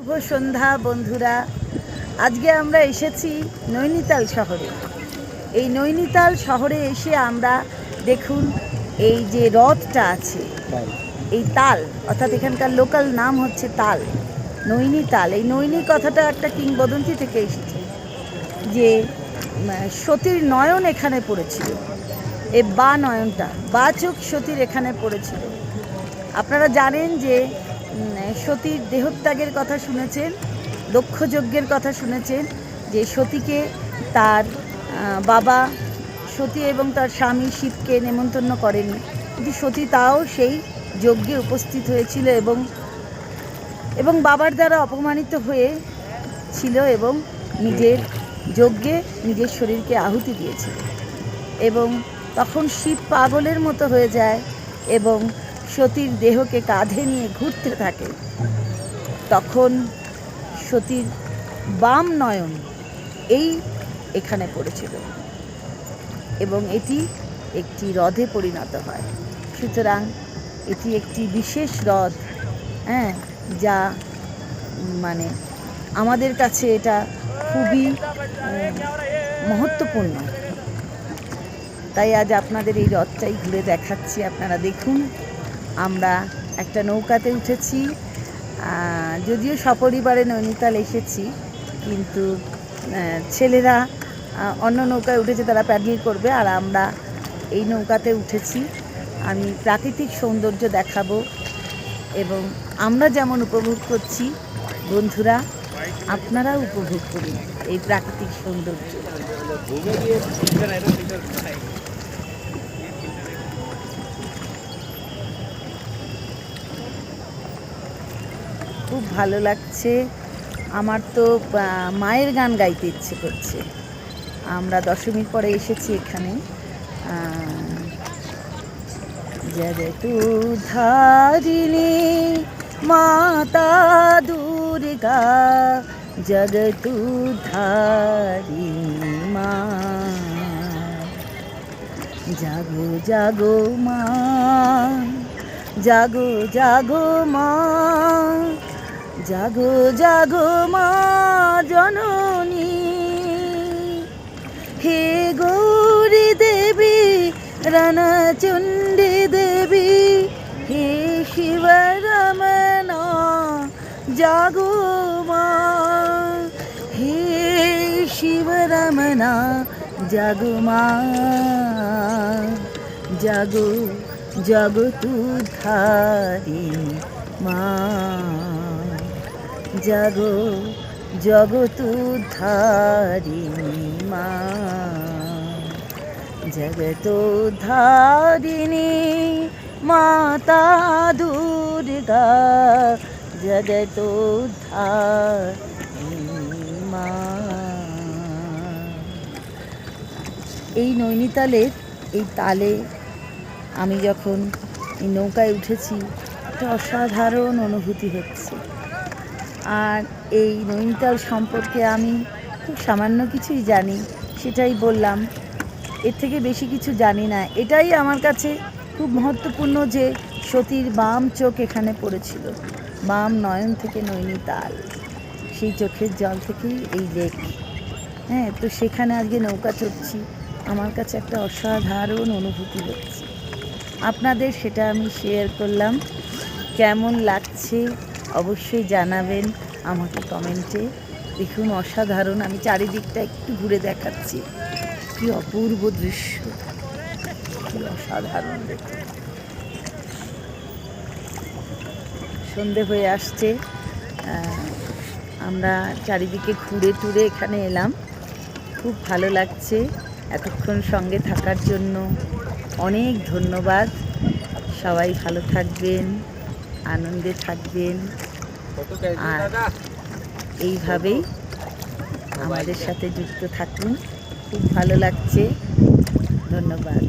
শুভ সন্ধ্যা বন্ধুরা। আজকে আমরা এসেছি নৈনিতাল শহরে। এই নৈনিতাল শহরে এসে আমরা দেখুন এই যে হ্রদটা আছে এই তাল অর্থাৎ এখানকার লোকাল নাম হচ্ছে তাল নৈনিতাল। এই নৈনি কথাটা একটা কিংবদন্তি থেকে এসেছে যে সতীর নয়ন এখানে পড়েছিল। এ বা নয়নটা বা চোখ সতীর এখানে পড়েছিল। আপনারা জানেন যে সতীর দেহত্যাগের কথা শুনেছেন দক্ষ যজ্ঞের কথা শুনেছেন, যে সতীকে তার বাবা সতী এবং তার স্বামী শিবকে নেমন্তন্ন করেনি কিন্তু সতী তাও সেই যজ্ঞে উপস্থিত হয়েছিল এবং এবং বাবার দ্বারা অপমানিত হয়ে ছিল এবং নিজের যজ্ঞে নিজের শরীরকে আহুতি দিয়েছিল। এবং তখন শিব পাগলের মতো হয়ে যায় এবং সতীর দেহকে কাঁধে নিয়ে ঘুরতে থাকে। তখন সতীর বাম নয়ন এই এখানে পড়েছিল এবং এটি একটি হ্রদে পরিণত হয়। সুতরাং এটি একটি বিশেষ হ্রদ হ্যাঁ যা মানে আমাদের কাছে এটা খুবই মহত্বপূর্ণ। তাই আজ আপনাদের এই হ্রদটাই ঘুরে দেখাচ্ছি। আপনারা দেখুন আমরা একটা নৌকাতে উঠেছি। যদিও সপরিবারে নৈনিতাল এসেছি, কিন্তু ছেলেরা অন্য নৌকায় উঠেছে, তারা প্যাডেল করবে, আর আমরা এই নৌকাতে উঠেছি। আমি প্রাকৃতিক সৌন্দর্য দেখাবো এবং আমরা যেমন উপভোগ করছি, বন্ধুরা, আপনারাও উপভোগ করুন এই প্রাকৃতিক সৌন্দর্য। খুব ভালো লাগছে। আমার তো মায়ের গান গাইতে ইচ্ছে করছে। আমরা দশমীর পরে এসেছি এখানে। জগতু ধারিণী মাতা দুর্গা জগতু ধারিণী মা। জাগো জাগো মা, জাগো জাগো মা। জাগো জাগো মা জননী। হে গৌরী দেবী, রণচণ্ডী দেবী, হে শিবরমনা জাগো মা। হে শিবরমনা জাগো মা। জাগো জগতু ধারি মা। জাগো জগতু ধারিণী মা। জগত ধারিণী মাতা দুর্গা। জগত মা। এই নৈনিতালের এই তালে আমি যখন এই নৌকায় উঠেছি, একটা অসাধারণ অনুভূতি হচ্ছে। আর এই নৈনিতাল সম্পর্কে আমি খুব সামান্য কিছুই জানি, সেটাই বললাম। এর থেকে বেশি কিছু জানি না। এটাই আমার কাছে খুব মহত্বপূর্ণ যে সতীর বাম চোখ এখানে পড়েছিল। বাম নয়ন থেকে নৈনিতাল। সেই চোখের জল থেকেই এই লেক। হ্যাঁ তো সেখানে আজকে নৌকা চড়ছি। আমার কাছে একটা অসাধারণ অনুভূতি হচ্ছে। আপনাদের সেটা আমি শেয়ার করলাম। কেমন লাগছে? অবশ্যই জানাবেন আমাকে কমেন্টে। দেখুন, অসাধারণ। আমি চারিদিকটা একটু ঘুরে দেখাচ্ছি। কি অপূর্ব দৃশ্য। কি অসাধারণ দেখুন। সন্ধে হয়ে আসছে। আমরা চারিদিকে ঘুরে টুরে এখানে এলাম। খুব ভালো লাগছে এতক্ষণ সঙ্গে থাকার জন্য। অনেক ধন্যবাদ। সবাই ভালো থাকবেন, আনন্দে থাকবেন। আর এইভাবেই আমাদের সাথে যুক্ত থাকুন। খুব ভালো লাগছে। ধন্যবাদ।